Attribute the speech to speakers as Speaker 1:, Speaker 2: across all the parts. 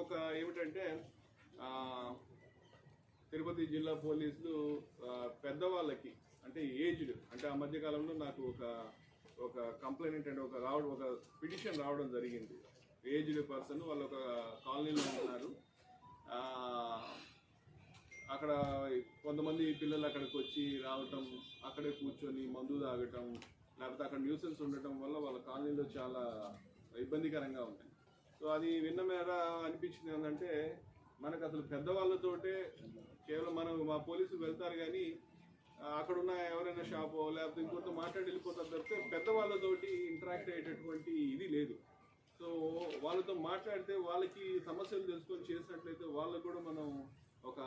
Speaker 1: ఇంకొక ఏమిటంటే తిరుపతి జిల్లా పోలీసులు పెద్దవాళ్ళకి అంటే ఏజ్డ్ అంటే ఆ మధ్యకాలంలో నాకు ఒక ఒక కంప్లైంట్ అంటే ఒక రావడం ఒక పిటిషన్ రావడం జరిగింది. ఏజ్డ్ పర్సన్ వాళ్ళు ఒక కాలనీలో ఉన్నారు. అక్కడ కొంతమంది పిల్లలు అక్కడికి వచ్చి రావటం అక్కడే కూర్చొని మందు తాగటం లేకపోతే అక్కడ న్యూసెన్స్ ఉండటం వల్ల వాళ్ళ కాలనీలో చాలా ఇబ్బందికరంగా ఉంటాయి సో అది విన్న మేర అనిపించింది ఏంటంటే మనకు అసలు పెద్దవాళ్ళతోటే కేవలం మనం మా పోలీసులు వెళ్తారు కానీ అక్కడున్న ఎవరైనా షాపో లేకపోతే ఇంకొంత మాట్లాడి వెళ్ళిపోతారు తప్పితే పెద్దవాళ్ళతోటి ఇంటరాక్ట్ అయ్యేటటువంటి ఇది లేదు. సో వాళ్ళతో మాట్లాడితే వాళ్ళకి సమస్యలు తెలుసుకొని చేసినట్లయితే వాళ్ళకు కూడా మనం ఒక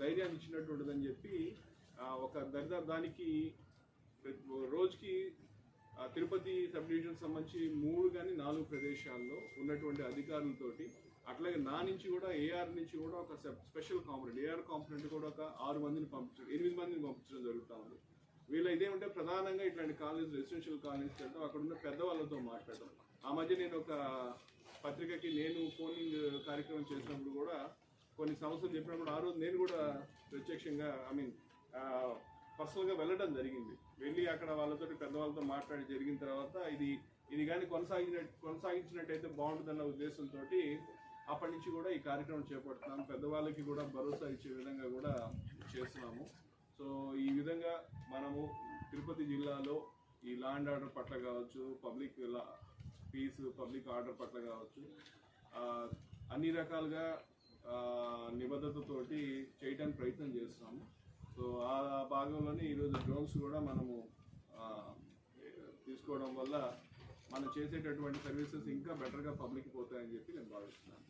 Speaker 1: ధైర్యాన్ని ఇచ్చినట్టు ఉంటుందని చెప్పి ఒక దరిదాపు దానికి రోజుకి తిరుపతి సబ్ డివిజన్ సంబంధించి మూడు కానీ నాలుగు ప్రదేశాల్లో ఉన్నటువంటి అధికారులతోటి అట్లాగే నా నుంచి కూడా ఏఆర్ నుంచి కూడా ఒక స్పెషల్ కాంపనెంట్ ఏఆర్ కాంపనెంట్ కూడా ఒక ఆరు మందిని పంపించడం ఎనిమిది మందిని పంపించడం జరుగుతూ ఉంది. వీళ్ళు ఇదేమంటే ప్రధానంగా ఇట్లాంటి కాలేజ్ రెసిడెన్షియల్ కాలేజ్ వెళ్ళడం అక్కడ ఉన్న పెద్దవాళ్ళతో మాట్లాడడం. ఆ మధ్య నేను ఒక పత్రికకి నేను ఫోనింగ్ కార్యక్రమం చేసినప్పుడు కూడా కొన్ని సమస్యలు చెప్పినప్పుడు ఆ రోజు నేను కూడా ప్రత్యక్షంగా ఐ మీన్ పర్సనల్గా వెళ్ళడం జరిగింది. వెళ్ళి అక్కడ వాళ్ళతో పెద్దవాళ్ళతో మాట్లాడి జరిగిన తర్వాత ఇది ఇది కానీ కొనసాగిన కొనసాగించినట్టయితే బాగుంటుందన్న ఉద్దేశంతో అప్పటి నుంచి కూడా ఈ కార్యక్రమం చేపడుతున్నాం. పెద్దవాళ్ళకి కూడా భరోసా ఇచ్చే విధంగా కూడా చేస్తున్నాము. సో ఈ విధంగా మనము తిరుపతి జిల్లాలో ఈ లా అండ్ ఆర్డర్ పట్ల కావచ్చు పబ్లిక్ పీస్ పబ్లిక్ ఆర్డర్ పట్ల కావచ్చు అన్ని రకాలుగా నిబద్ధతతోటి చేయడానికి ప్రయత్నం చేస్తున్నాము. సో ఆ భాగంలోనే ఈరోజు డ్రోన్స్ కూడా మనము తీసుకోవడం వల్ల మనం చేసేటటువంటి సర్వీసెస్ ఇంకా బెటర్గా పబ్లిక్ పోతాయని చెప్పి నేను భావిస్తున్నాను.